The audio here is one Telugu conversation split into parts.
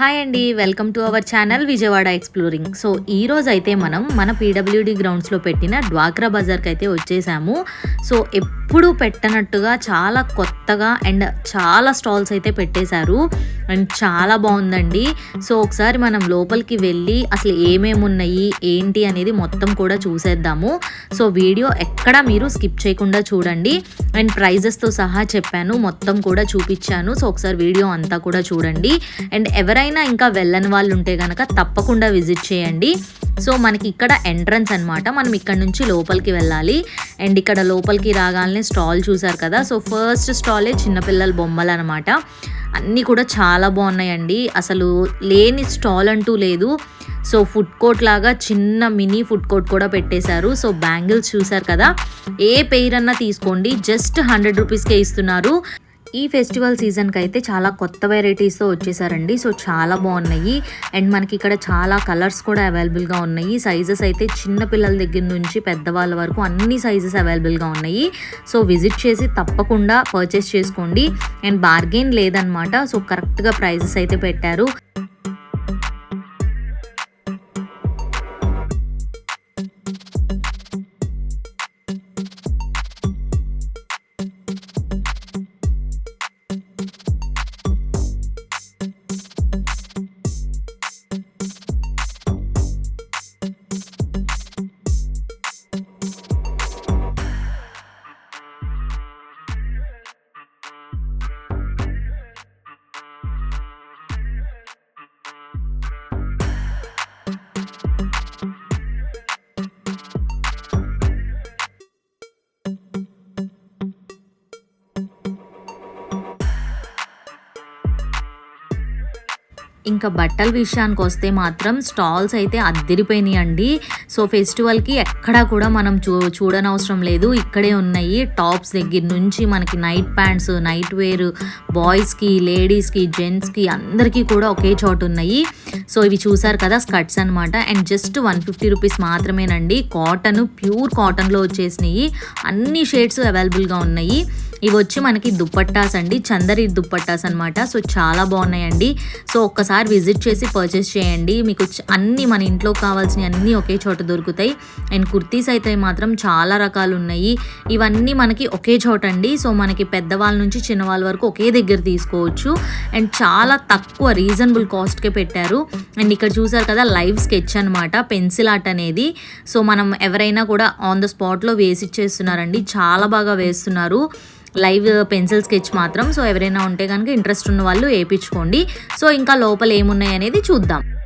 హాయ్ అండి welcome to our channel Vijayawada exploring so ఈ రోజు అయితే మనం మన పీడబ్ల్యూడి గ్రౌండ్స్లో పెట్టిన డ్వాక్రా బజార్కి అయితే వచ్చేసాము. సో ఎప్పుడు పెట్టనట్టుగా చాలా కొత్తగా అండ్ చాలా స్టాల్స్ అయితే పెట్టేశారు. అండ్ చాలా బాగుందండి. సో ఒకసారి మనం లోపలికి వెళ్ళి అసలు ఏమేమి ఉన్నాయి ఏంటి అనేది మొత్తం కూడా చూసేద్దాము. సో వీడియో ఎక్కడ మీరు స్కిప్ చేయకుండా చూడండి. అండ్ ప్రైజెస్తో సహా చెప్పాను మొత్తం కూడా చూపించాను. సో ఒకసారి వీడియో అంతా కూడా చూడండి. అండ్ ఎవరైనా ఇంకా వెళ్ళని వాళ్ళు ఉంటే కనుక తప్పకుండా విజిట్ చేయండి. సో మనకి ఇక్కడ ఎంట్రన్స్ అనమాట మనం ఇక్కడ నుంచి లోపలికి వెళ్ళాలి. అండ్ ఇక్కడ లోపలికి రాగానే స్టాల్ చూసారు కదా. సో ఫస్ట్ స్టాలే చిన్నపిల్లల బొమ్మలు అనమాట అన్నీ కూడా చాలా బాగున్నాయండి. అసలు లేని స్టాల్ అంటూ లేదు. సో ఫుడ్ కోర్ట్ లాగా చిన్న మినీ ఫుడ్ కోర్ట్ కూడా పెట్టేశారు. సో బ్యాంగిల్స్ చూసారు కదా. ఏ పెయిర్ అన్నా తీసుకోండి. జస్ట్ హండ్రెడ్ రూపీస్కే ఇస్తున్నారు. ఈ ఫెస్టివల్ సీజన్కి అయితే చాలా కొత్త వెరైటీస్తో వచ్చేసారండి. సో చాలా బాగున్నాయి. అండ్ మనకి ఇక్కడ చాలా కలర్స్ కూడా అవైలబుల్గా ఉన్నాయి. సైజెస్ అయితే చిన్న పిల్లల దగ్గర నుంచి పెద్దవాళ్ళ వరకు అన్ని సైజెస్ అవైలబుల్గా ఉన్నాయి. సో విజిట్ చేసి తప్పకుండా పర్చేస్ చేసుకోండి. అండ్ బార్గెన్ లేదనమాట. సో కరెక్ట్గా ప్రైజెస్ అయితే పెట్టారు. ఇంకా బట్టల విషయానికి వస్తే మాత్రం స్టాల్స్ అయితే అద్దరిపోయినాయండి. సో ఫెస్టివల్కి ఎక్కడా కూడా మనం చూ చూడనవసరం లేదు. ఇక్కడే ఉన్నాయి. టాప్స్ దగ్గర నుంచి మనకి నైట్ ప్యాంట్స్ నైట్ వేర్ బాయ్స్కి లేడీస్కి జెంట్స్కి అందరికీ కూడా ఒకే చోటు ఉన్నాయి. సో ఇవి చూసారు కదా స్కర్ట్స్ అనమాట and just one fifty rupees మాత్రమేనండి. కాటన్ ప్యూర్ కాటన్లో వచ్చేసినాయి. అన్ని షేడ్స్ అవైలబుల్గా ఉన్నాయి. ఇవి వచ్చి మనకి దుప్పట్టాస్ అండి. చందరి దుప్పట్టాస్ అనమాట సో చాలా బాగున్నాయండి. సో ఒక్కసారి విజిట్ చేసి పర్చేస్ చేయండి. మీకు అన్ని మన ఇంట్లో కావాల్సిన అన్నీ ఒకే చోట దొరుకుతాయి. అండ్ కుర్తీస్ అయితే మాత్రం చాలా రకాలు ఉన్నాయి ఇవన్నీ మనకి ఒకే చోట అండి సో మనకి పెద్దవాళ్ళ నుంచి చిన్నవాళ్ళ వరకు ఒకే దగ్గర తీసుకోవచ్చు. అండ్ చాలా తక్కువ రీజనబుల్ కాస్ట్కే పెట్టారు. అండ్ ఇక్కడ చూసారు కదా లైవ్ స్కెచ్ అనమాట పెన్సిల్ ఆర్ట్ అనేది. సో మనం ఎవరైనా కూడా ఆన్ ద స్పాట్లో వేసి ఇచ్చేస్తున్నారండి. చాలా బాగా వేస్తున్నారు. లైవ్ పెన్సిల్ స్కెచ్ మాత్రం. సో ఎవరైనా ఉంటే కనుక ఇంట్రెస్ట్ ఉన్న వాళ్ళు వేయించుకోండి. సో ఇంకా లోపల ఏమున్నాయి అనేది చూద్దాం.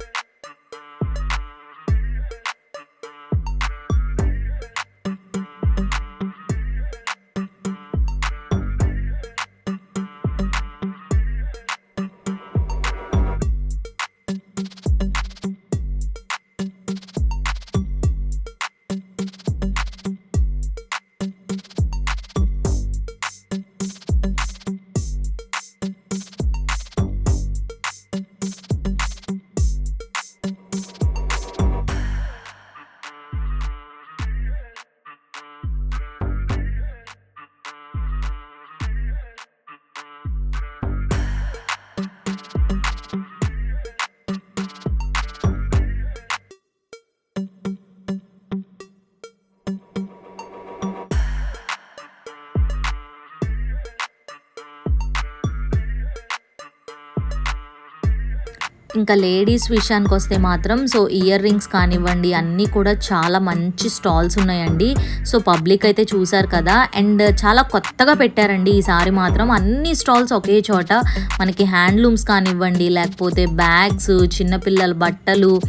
ఇంకా లేడీస్ విషయానికి వస్తే మాత్రం సో ఇయర్ రింగ్స్ కానివ్వండి అన్నీ కూడా చాలా మంచి స్టాల్స్ ఉన్నాయండి. సో పబ్లిక్ అయితే చూసారు కదా. అండ్ చాలా కొత్తగా పెట్టారండి ఈసారి మాత్రం. అన్ని స్టాల్స్ ఒకే చోట. మనకి హ్యాండ్లూమ్స్ కానివ్వండి లేకపోతే బ్యాగ్స్ చిన్నపిల్లల బట్టలు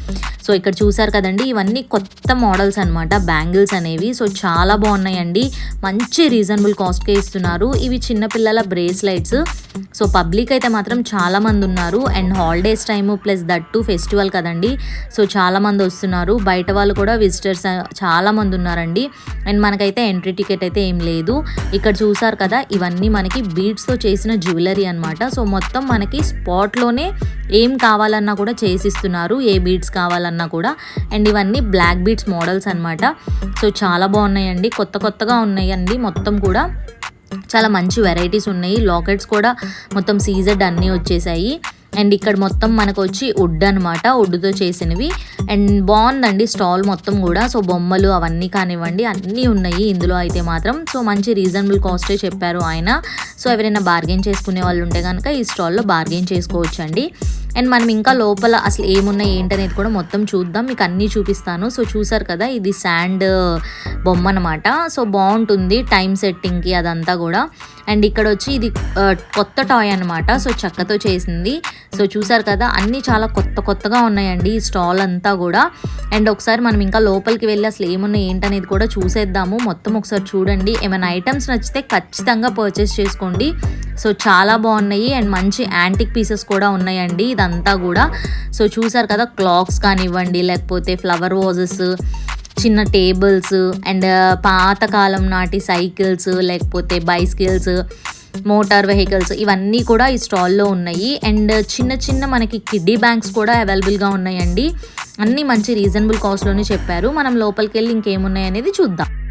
సో ఇక్కడ చూసారు కదండి ఇవన్నీ కొత్త మోడల్స్ అనమాట బ్యాంగిల్స్ అనేవి. సో చాలా బాగున్నాయండి. మంచి రీజనబుల్ కాస్ట్కే ఇస్తున్నారు. ఇవి చిన్నపిల్లల బ్రేస్లైట్స్ సో పబ్లిక్ అయితే మాత్రం చాలా మంది ఉన్నారు. And holidays time plus that festival కదండి. సో చాలా మంది వస్తున్నారు. బయట వాళ్ళు కూడా విజిటర్స్ చాలా మంది ఉన్నారండి. అండ్ మనకైతే ఎంట్రీ టికెట్ అయితే ఏం లేదు. ఇక్కడ చూసారు కదా ఇవన్నీ మనకి బీడ్స్తో చేసిన జ్యువెలరీ అన్నమాట. సో మొత్తం మనకి స్పాట్లోనే ఏం కావాలన్నా కూడా చేసిస్తున్నారు. ఏ బీడ్స్ కావాలన్నా కూడా. అండ్ ఇవన్నీ బ్లాక్ బీట్స్ మోడల్స్ అన్నమాట. సో చాలా బాగున్నాయండి. కొత్త కొత్తగా ఉన్నాయండి మొత్తం కూడా. చాలా మంచి వెరైటీస్ ఉన్నాయి. లాకెట్స్ కూడా మొత్తం సీజెడ్ అన్నీ వచ్చేసాయి. అండ్ ఇక్కడ మొత్తం మనకు వచ్చి వుడ్ అనమాట వుడ్తో చేసినవి. అండ్ బాగుందండి స్టాల్ మొత్తం కూడా. సో బొమ్మలు అవన్నీ కానివ్వండి అన్నీ ఉన్నాయి ఇందులో అయితే మాత్రం. సో మంచి రీజనబుల్ కాస్టే చెప్పారు ఆయన. సో ఎవరైనా బార్గెన్ చేసుకునే వాళ్ళు ఉంటే కనుక ఈ స్టాల్లో బార్గెన్ చేసుకోవచ్చు అండి అండ్ మనం ఇంకా లోపల అసలు ఏమున్నాయి ఏంటనేది కూడా మొత్తం చూద్దాం. మీకు అన్నీ చూపిస్తాను. సో చూసారు కదా ఇది శాండ్ బొమ్మ అనమాట సో బాగుంటుంది టైం సెట్టింగ్కి అదంతా కూడా. అండ్ ఇక్కడ వచ్చి ఇది కొత్త టాయ్ అనమాట సో చెక్కతో చేసింది. సో చూసారు కదా అన్నీ చాలా కొత్త కొత్తగా ఉన్నాయండి ఈ స్టాల్ అంతా కూడా. అండ్ ఒకసారి మనం ఇంకా లోపలికి వెళ్ళి అసలు ఏమున్నాయి ఏంటనేది కూడా చూసేద్దాము. మొత్తం ఒకసారి చూడండి. ఏమైనా ఐటమ్స్ నచ్చితే ఖచ్చితంగా పర్చేస్ చేసుకోండి. సో చాలా బాగున్నాయి. అండ్ మంచి యాంటిక్ పీసెస్ కూడా ఉన్నాయండి. ఇదంతా కూడా. సో చూసారు కదా క్లాక్స్ కానివ్వండి లేకపోతే ఫ్లవర్ వాజెస్ చిన్న టేబుల్స్ అండ్ uh, పాతకాలం నాటి సైకిల్స్ లేకపోతే బైసికిల్స్ మోటార్ వెహికల్స్ ఇవన్నీ కూడా ఈ స్టాల్లో ఉన్నాయి. అండ్ చిన్న చిన్న మనకి కిడ్డీ బ్యాంక్స్ కూడా అవైలబుల్గా ఉన్నాయండి. అన్నీ మంచి రీజనబుల్ కాస్ట్లోనే చెప్పారు. మనం లోపలికి వెళ్ళి ఇంకేమున్నాయి అనేది చూద్దాం.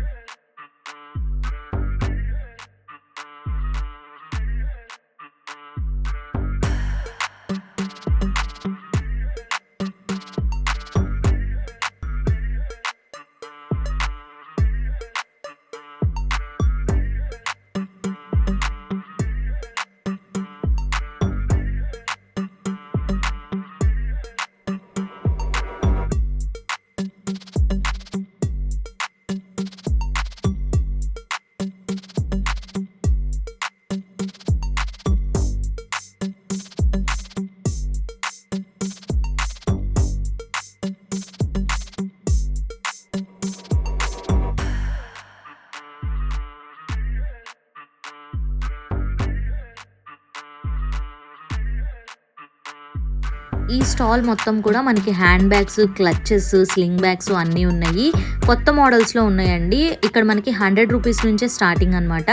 ఈ స్టాల్ మొత్తం కూడా మనకి hand bags clutches sling bags అన్నీ ఉన్నాయి. కొత్త మోడల్స్లో ఉన్నాయండి. ఇక్కడ మనకి హండ్రెడ్ రూపీస్ నుంచే స్టార్టింగ్ అనమాట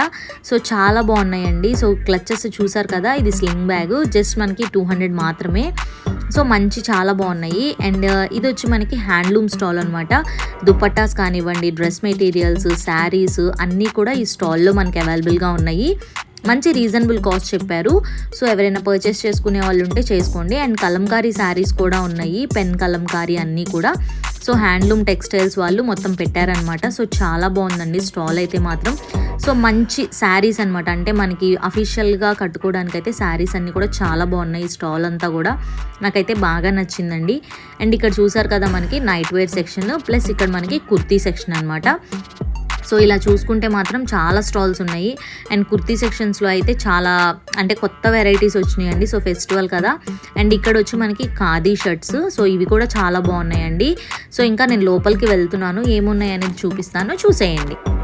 సో చాలా బాగున్నాయండి. సో క్లచ్చెస్ చూసారు కదా? ఇది స్లింగ్ బ్యాగ్. జస్ట్ మనకి టూ హండ్రెడ్ మాత్రమే. సో మంచి చాలా బాగున్నాయి. అండ్ ఇది వచ్చి మనకి హ్యాండ్లూమ్ స్టాల్ అనమాట దుపట్టాస్ కానివ్వండి డ్రెస్ మెటీరియల్స్ శారీస్ అన్నీ కూడా ఈ స్టాల్లో మనకి అవైలబుల్గా ఉన్నాయి. మంచి రీజనబుల్ కాస్ట్ చెప్పారు. సో ఎవరైనా పర్చేస్ చేసుకునే వాళ్ళు ఉంటే చేసుకోండి. అండ్ కలంకారీ శారీస్ కూడా ఉన్నాయి. పెన్ కలంకారీ అన్నీ కూడా. సో హ్యాండ్లూమ్ టెక్స్టైల్స్ వాళ్ళు మొత్తం పెట్టారనమాట సో చాలా బాగుందండి. స్టాల్ అయితే మాత్రం. సో మంచి శారీస్ అనమాట అంటే మనకి అఫీషియల్గా కట్టుకోవడానికి అయితే శారీస్ అన్నీ కూడా చాలా బాగున్నాయి. ఈ స్టాల్ అంతా కూడా నాకైతే బాగా నచ్చిందండి. అండ్ ఇక్కడ చూసారు కదా మనకి నైట్ వేర్ సెక్షన్ ప్లస్ ఇక్కడ మనకి కుర్తీ సెక్షన్ అనమాట సో ఇలా చూసుకుంటే మాత్రం చాలా స్టాల్స్ ఉన్నాయి. అండ్ కుర్తీ సెక్షన్స్లో అయితే చాలా అంటే కొత్త వెరైటీస్ వచ్చినాయండి. సో ఫెస్టివల్ కదా. అండ్ ఇక్కడ వచ్చి మనకి ఖాదీ షర్ట్స్. సో ఇవి కూడా చాలా బాగున్నాయండి. సో ఇంకా నేను లోపలికి వెళ్తున్నాను. ఏమున్నాయి అనేది చూపిస్తాను. చూసేయండి.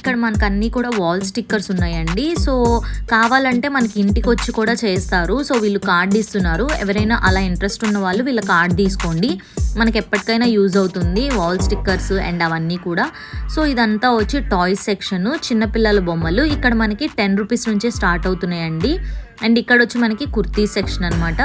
ఇక్కడ మనకు అన్నీ కూడా వాల్ స్టిక్కర్స్ ఉన్నాయండి. సో కావాలంటే మనకి ఇంటికి వచ్చి కూడా చేస్తారు. సో వీళ్ళు కార్డ్ ఇస్తున్నారు. ఎవరైనా అలా ఇంట్రెస్ట్ ఉన్న వాళ్ళు వీళ్ళ కార్డ్ తీసుకోండి. మనకి ఎప్పటికైనా యూజ్ అవుతుంది వాల్ స్టిక్కర్స్ అండ్ అవన్నీ కూడా. సో ఇదంతా వచ్చి టాయ్స్ సెక్షన్ చిన్నపిల్లల బొమ్మలు. ఇక్కడ మనకి టెన్ రూపీస్ నుంచే స్టార్ట్ అవుతున్నాయండి. అండ్ ఇక్కడ వచ్చి మనకి కుర్తీ సెక్షన్ అనమాట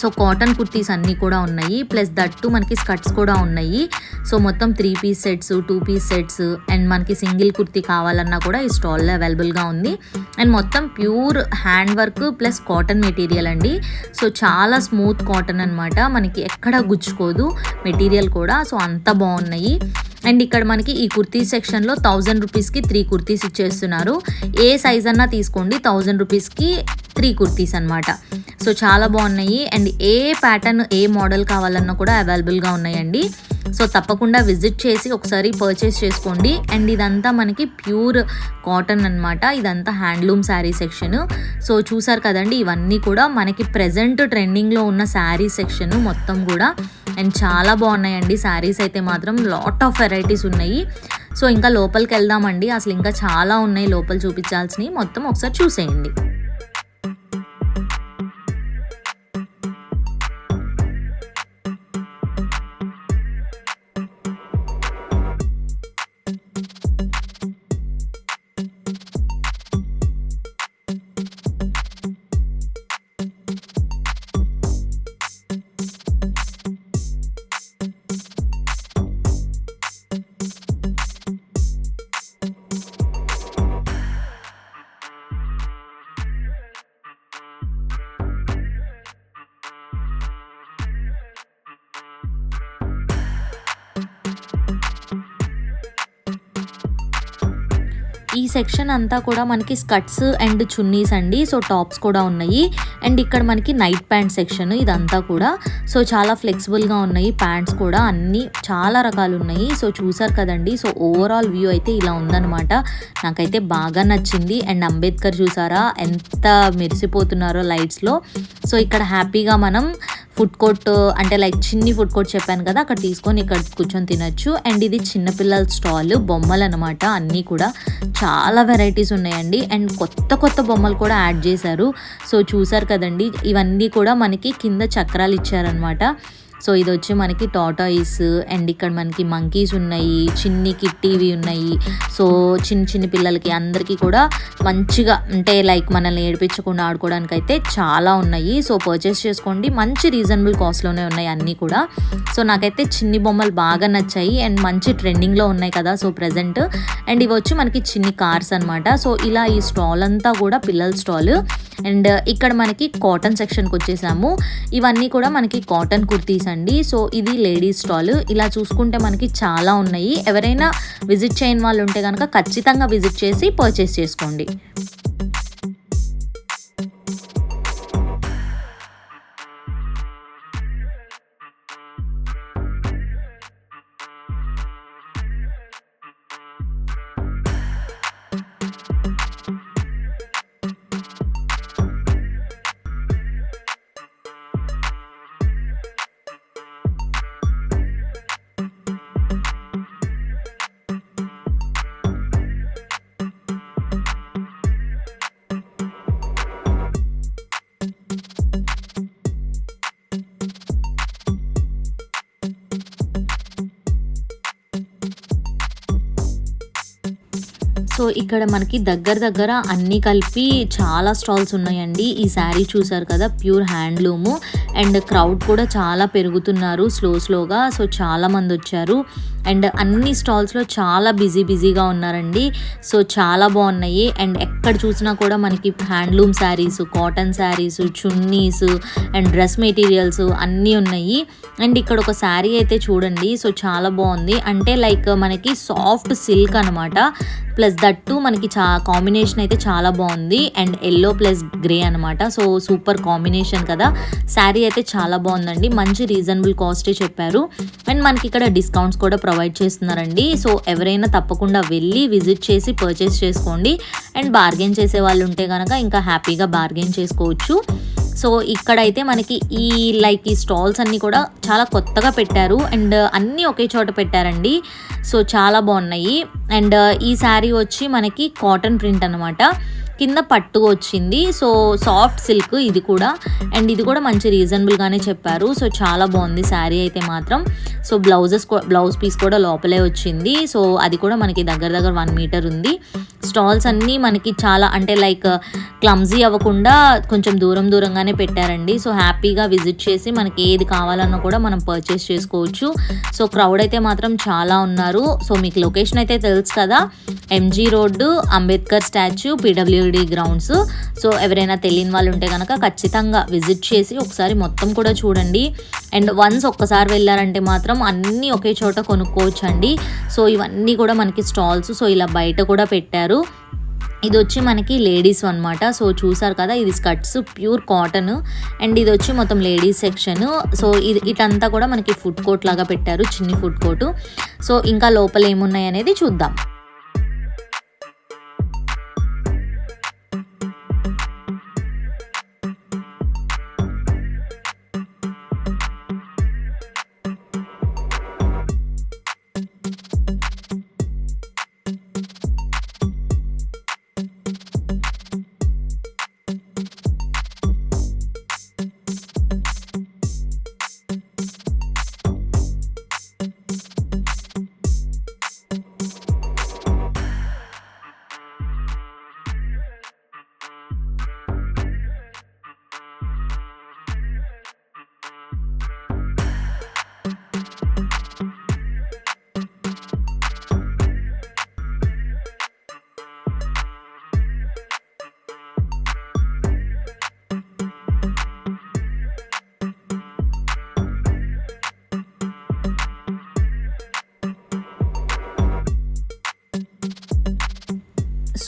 సో కాటన్ కుర్తీస్ అన్నీ కూడా ఉన్నాయి. ప్లస్ దట్టు మనకి స్కర్ట్స్ కూడా ఉన్నాయి. సో మొత్తం three piece sets two piece sets and మనకి సింగిల్ కుర్తీ కావాలన్నా కూడా ఈ స్టాల్లో అవైలబుల్గా ఉంది. అండ్ మొత్తం pure hand work plus cotton material అండి. సో చాలా స్మూత్ కాటన్ అనమాట మనకి ఎక్కడ గుచ్చుకోదు మెటీరియల్ కూడా. సో అంత బాగున్నాయి. అండ్ ఇక్కడ మనకి ఈ కుర్తీ సెక్షన్లో థౌజండ్ రూపీస్కి త్రీ కుర్తీస్ ఇచ్చేస్తున్నారు. ఏ సైజ్ అన్నా తీసుకోండి థౌజండ్ రూపీస్కి త్రీ కుర్తీస్ అనమాట సో చాలా బాగున్నాయి. And A pattern A model కావాలన్నా కూడా అవైలబుల్గా ఉన్నాయండి. సో తప్పకుండా విజిట్ చేసి ఒకసారి పర్చేస్ చేసుకోండి. అండ్ ఇదంతా మనకి ప్యూర్ కాటన్ అనమాట ఇదంతా హ్యాండ్లూమ్ శారీ సెక్షన్ సో చూసారు కదండి ఇవన్నీ కూడా మనకి ప్రజెంట్ ట్రెండింగ్లో ఉన్న శారీ సెక్షన్ మొత్తం కూడా అండ్ చాలా బాగున్నాయండి. శారీస్ అయితే మాత్రం లాట్ ఆఫ్ వెరైటీస్ ఉన్నాయి. సో ఇంకా లోపలికి వెళ్దామండి. అసలు ఇంకా చాలా ఉన్నాయి. లోపల చూపించాల్సినవి. మొత్తం ఒకసారి చూసేయండి. సెక్షన్ అంతా కూడా మనకి స్కర్ట్స్ అండ్ చున్నీస్ అండి. సో టాప్స్ కూడా ఉన్నాయి. అండ్ ఇక్కడ మనకి నైట్ ప్యాంట్ సెక్షన్ ఇదంతా కూడా. సో చాలా ఫ్లెక్సిబుల్గా ఉన్నాయి. ప్యాంట్స్ కూడా అన్నీ చాలా రకాలు ఉన్నాయి. సో చూసారు కదండి. సో ఓవరాల్ వ్యూ అయితే ఇలా ఉందన్నమాట. నాకైతే బాగా నచ్చింది. అండ్ అంబేద్కర్ చూసారా? ఎంత మెరిసిపోతున్నారో లైట్స్లో సో ఇక్కడ హ్యాపీగా మనం ఫుడ్ కోర్ట్ అంటే లైక్ చిన్ని ఫుడ్ కోర్ట్ చెప్పాను కదా అక్కడ తీసుకొని ఇక్కడ కూర్చొని తినొచ్చు. అండ్ ఇది చిన్నపిల్లల స్టాల్ బొమ్మలు అనమాట అన్నీ కూడా చాలా వెరైటీస్ ఉన్నాయండి. అండ్ కొత్త కొత్త బొమ్మలు కూడా యాడ్ చేశారు. సో చూసారు కదండి ఇవన్నీ కూడా మనకి కింద చక్రాలు ఇచ్చారనమాట సో ఇది వచ్చి మనకి టాటాయిస్ అండ్ ఇక్కడ మనకి మంకీస్ ఉన్నాయి చిన్ని కిట్టీవి ఉన్నాయి. సో చిన్న చిన్న పిల్లలకి అందరికీ కూడా మంచిగా అంటే లైక్ మనల్ని ఏడిపించకుండా ఆడుకోవడానికి అయితే చాలా ఉన్నాయి. సో పర్చేస్ చేసుకోండి. మంచి రీజనబుల్ కాస్ట్లోనే ఉన్నాయి అన్నీ కూడా. సో నాకైతే చిన్ని బొమ్మలు బాగా నచ్చాయి. అండ్ మంచి ట్రెండింగ్లో ఉన్నాయి కదా సో ప్రజెంట్ అండ్ ఇవి వచ్చి మనకి చిన్ని కార్స్ అనమాట సో ఇలా ఈ స్టాల్ అంతా కూడా పిల్లల స్టాల్ అండ్ ఇక్కడ మనకి కాటన్ సెక్షన్కి వచ్చేసాము ఇవన్నీ కూడా మనకి కాటన్ కుర్తీస్ అండి. సో ఇది లేడీస్ స్టాల్. ఇలా చూసుకుంటే మనకి చాలా ఉన్నాయి. ఎవరైనా విజిట్ చేయని వాళ్ళు ఉంటే కనుక ఖచ్చితంగా విజిట్ చేసి పర్చేస్ చేసుకోండి. సో ఇక్కడ మనకి దగ్గర దగ్గర అన్నీ కలిపి చాలా స్టాల్స్ ఉన్నాయండి. ఈ శారీ చూసారు కదా? Pure handloom. అండ్ క్రౌడ్ కూడా చాలా పెరుగుతున్నారు స్లో స్లోగా. సో చాలా మంది వచ్చారు. అండ్ అన్ని స్టాల్స్లో చాలా బిజీ బిజీగా ఉన్నారండి. సో చాలా బాగున్నాయి. అండ్ ఎక్కడ చూసినా కూడా మనకి handloom saris cotton saris chunnis and dress materials అన్నీ ఉన్నాయి. అండ్ ఇక్కడ ఒక శారీ అయితే చూడండి. సో చాలా బాగుంది. అంటే లైక్ మనకి సాఫ్ట్ సిల్క్ అనమాట ప్లస్ దట్టు మనకి చా కాంబినేషన్ అయితే చాలా బాగుంది. అండ్ ఎల్లో ప్లస్ గ్రే అనమాట సో సూపర్ కాంబినేషన్ కదా. శారీ అయితే చాలా బాగుందండి. మంచి రీజనబుల్ కాస్టే చెప్పారు. అండ్ మనకి ఇక్కడ డిస్కౌంట్స్ కూడా ప్రొవైడ్ చేస్తున్నారండి. సో ఎవరైనా తప్పకుండా వెళ్ళి విజిట్ చేసి పర్చేస్ చేసుకోండి. అండ్ బార్గెన్ చేసే వాళ్ళు ఉంటే కనుక ఇంకా హ్యాపీగా బార్గెన్ చేసుకోవచ్చు. సో ఇక్కడైతే మనకి ఈ లైక్ ఈ స్టాల్స్ అన్నీ కూడా చాలా కొత్తగా పెట్టారు. అండ్ అన్నీ ఒకే చోట పెట్టారండి. సో చాలా బాగున్నాయి. అండ్ ఈ శారీ వచ్చి మనకి కాటన్ ప్రింట్ అనమాట కింద పట్టు వచ్చింది. సో సాఫ్ట్ సిల్క్ ఇది కూడా. అండ్ ఇది కూడా మంచి రీజనబుల్గానే చెప్పారు. సో చాలా బాగుంది శారీ అయితే మాత్రం. సో బ్లౌజెస్ బ్లౌజ్ పీస్ కూడా లోపలే వచ్చింది. సో అది కూడా మనకి దగ్గర దగ్గర వన్ మీటర్ ఉంది. స్టాల్స్ అన్నీ మనకి చాలా అంటే లైక్ క్లమ్జీ అవ్వకుండా కొంచెం దూరం దూరంగానే పెట్టారండి. సో హ్యాపీగా విజిట్ చేసి మనకి ఏది కావాలన్నా కూడా మనం పర్చేస్ చేసుకోవచ్చు. సో క్రౌడ్ అయితే మాత్రం చాలా ఉన్నారు. సో మీకు లొకేషన్ అయితే తెలుసు కదా. MG road Ambedkar statue PWD grounds. So ఎవరైనా తెలియని వాళ్ళు ఉంటే కనుక ఖచ్చితంగా విజిట్ చేసి ఒకసారి మొత్తం కూడా చూడండి. అండ్ వన్స్ ఒక్కసారి వెళ్ళారంటే మాత్రం అన్నీ ఒకే చోట కొనుక్కోవచ్చు అండి సో ఇవన్నీ కూడా మనకి స్టాల్స్ సో ఇలా బయట కూడా పెట్టారు. ఇది వచ్చి మనకి లేడీస్ అనమాట సో చూసారు కదా ఇది స్కర్ట్స్ ప్యూర్ కాటన్. అండ్ ఇది వచ్చి మొత్తం లేడీస్ సెక్షన్. సో ఇది ఇటంతా కూడా మనకి ఫుడ్ కోర్ట్ లాగా పెట్టారు చిన్ని ఫుడ్ కోర్టు. సో ఇంకా లోపల ఏమున్నాయి అనేది చూద్దాం.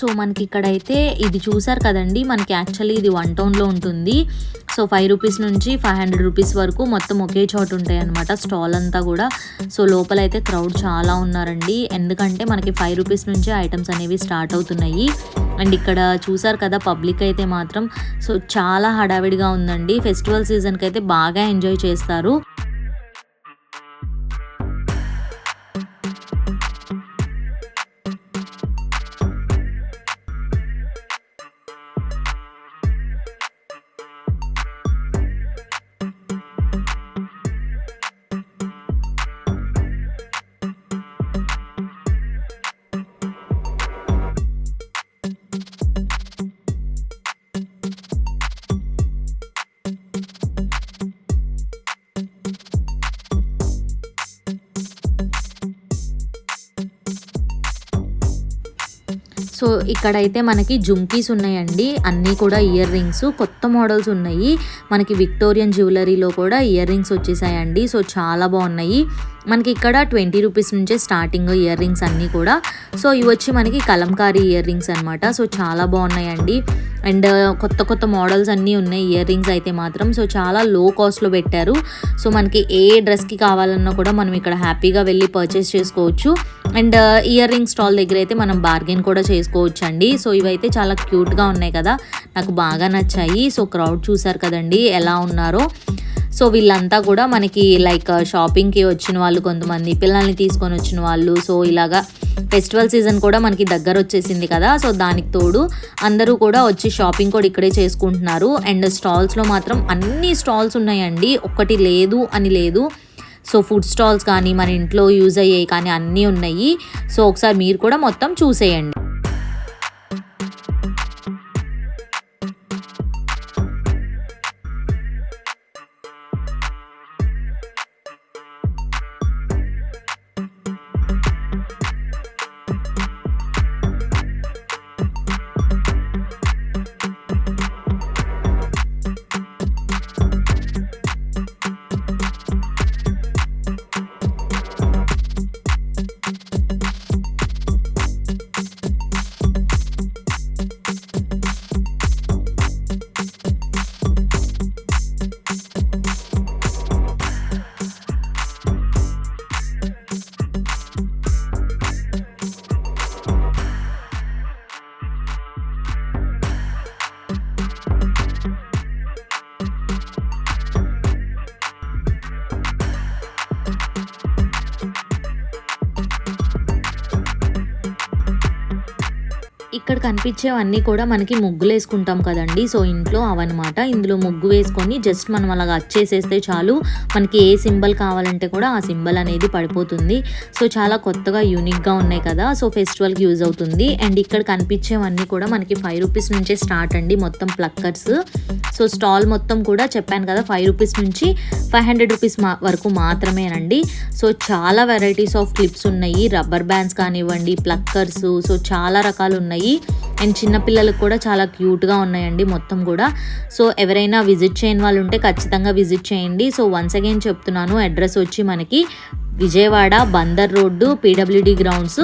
సో మనకి ఇక్కడైతే ఇది చూసారు కదండి మనకి యాక్చువల్లీ ఇది వన్ టౌన్లో ఉంటుంది. సో ఫైవ్ రూపీస్ నుంచి ఫైవ్ హండ్రెడ్ రూపీస్ వరకు మొత్తం ఒకే చోట ఉంటాయి అనమాట స్టాల్ అంతా కూడా. సో లోపల అయితే క్రౌడ్ చాలా ఉన్నారండి. ఎందుకంటే మనకి ఫైవ్ రూపీస్ నుంచి ఐటమ్స్ అనేవి స్టార్ట్ అవుతున్నాయి. అండ్ ఇక్కడ చూసారు కదా పబ్లిక్ అయితే మాత్రం. సో చాలా హడావిడిగా ఉందండి. ఫెస్టివల్ సీజన్కి అయితే బాగా ఎంజాయ్ చేస్తారు. సో ఇక్కడైతే మనకి జుమ్కీస్ ఉన్నాయండి. అన్నీ కూడా ఇయర్ రింగ్స్. కొత్త మోడల్స్ ఉన్నాయి. మనకి విక్టోరియన్ జ్యువెలరీలో కూడా ఇయర్ రింగ్స్ వచ్చేసాయండి. సో చాలా బాగున్నాయి. మనకి ఇక్కడ ట్వంటీ రూపీస్ నుంచే స్టార్టింగ్ ఇయర్ రింగ్స్ అన్నీ కూడా. సో ఇవి వచ్చి మనకి కలంకారీ ఇయర్ రింగ్స్ అనమాట సో చాలా బాగున్నాయండి. అండ్ uh, కొత్త కొత్త మోడల్స్ అన్నీ ఉన్నాయి ఇయర్ రింగ్స్ అయితే మాత్రం. సో చాలా లో కాస్ట్లో పెట్టారు. సో మనకి ఏ డ్రెస్కి కావాలన్నా కూడా మనం ఇక్కడ హ్యాపీగా వెళ్ళి పర్చేస్ చేసుకోవచ్చు. And uh, ear ring stall దగ్గర అయితే మనం బార్గెన్ కూడా చేసుకోవచ్చు అండి సో ఇవైతే చాలా క్యూట్గా ఉన్నాయి కదా. నాకు బాగా నచ్చాయి. సో క్రౌడ్ చూసారు కదండి ఎలా ఉన్నారో. సో వీళ్ళంతా కూడా మనకి లైక్ షాపింగ్కి uh, వచ్చిన వాళ్ళు కొంతమంది పిల్లల్ని తీసుకొని వచ్చిన వాళ్ళు. సో ఇలాగా ఫెస్టివల్ సీజన్ కూడా మనకి దగ్గర వచ్చేసింది కదా. సో దానికి తోడు అందరూ కూడా వచ్చి షాపింగ్ కూడా ఇక్కడే చేసుకుంటున్నారు. అండ్ స్టాల్స్లో మాత్రం అన్ని స్టాల్స్ ఉన్నాయండి. ఒక్కటి లేదు అని లేదు. సో ఫుడ్ స్టాల్స్ కానీ మన ఇంట్లో యూజ్ అయ్యాయి కానీ అన్నీ ఉన్నాయి. సో ఒకసారి మీరు కూడా మొత్తం చూసేయండి. ఇక్కడ కనిపించేవన్నీ కూడా మనకి ముగ్గులు వేసుకుంటాం కదండి. సో ఇంట్లో అవన్నమాట. ఇందులో ముగ్గు వేసుకొని జస్ట్ మనం అలాగా అచ్చేసేస్తే చాలు. మనకి ఏ సింబల్ కావాలంటే కూడా ఆ సింబల్ అనేది పడిపోతుంది. సో చాలా కొత్తగా యూనిక్గా ఉన్నాయి కదా. సో ఫెస్టివల్కి యూజ్ అవుతుంది. అండ్ ఇక్కడ కనిపించేవన్నీ కూడా మనకి ఫైవ్ రూపీస్ నుంచే స్టార్ట్ అండి మొత్తం ప్లక్కర్స్. సో స్టాల్ మొత్తం కూడా చెప్పాను కదా ఫైవ్ రూపీస్ నుంచి ఫైవ్ హండ్రెడ్ రూపీస్ మా వరకు మాత్రమేనండి. సో చాలా వెరైటీస్ ఆఫ్ క్లిప్స్ ఉన్నాయి. రబ్బర్ బ్యాండ్స్ కానివ్వండి ప్లక్కర్స్. సో చాలా రకాలు ఉన్నాయి అండ్ చిన్నపిల్లలకు కూడా చాలా క్యూట్గా ఉన్నాయండి మొత్తం కూడా. సో ఎవరైనా విజిట్ చేయని వాళ్ళు ఉంటే ఖచ్చితంగా విజిట్ చేయండి. సో వన్స్ అగైన్ చెప్తున్నాను అడ్రస్ వచ్చి మనకి Vijayawada Bandar road PWD grounds.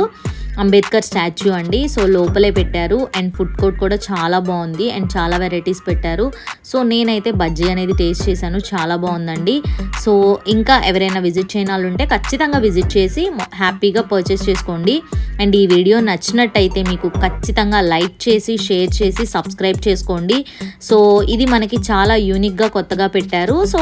Ambedkar statue అండి. సో లోపలే పెట్టారు. అండ్ ఫుడ్ కోర్ట్ కూడా చాలా బాగుంది. అండ్ చాలా వెరైటీస్ పెట్టారు. సో నేనైతే బజ్జీ అనేది టేస్ట్ చేశాను. చాలా బాగుందండి. సో ఇంకా ఎవరైనా విజిట్ చేయని వాళ్ళు ఉంటే ఖచ్చితంగా విజిట్ చేసి హ్యాపీగా పర్చేస్ చేసుకోండి. అండ్ ఈ వీడియో నచ్చినట్టయితే మీకు ఖచ్చితంగా లైక్ చేసి షేర్ చేసి సబ్స్క్రైబ్ చేసుకోండి. సో ఇది మనకి చాలా యూనిక్గా కొత్తగా పెట్టారు. సో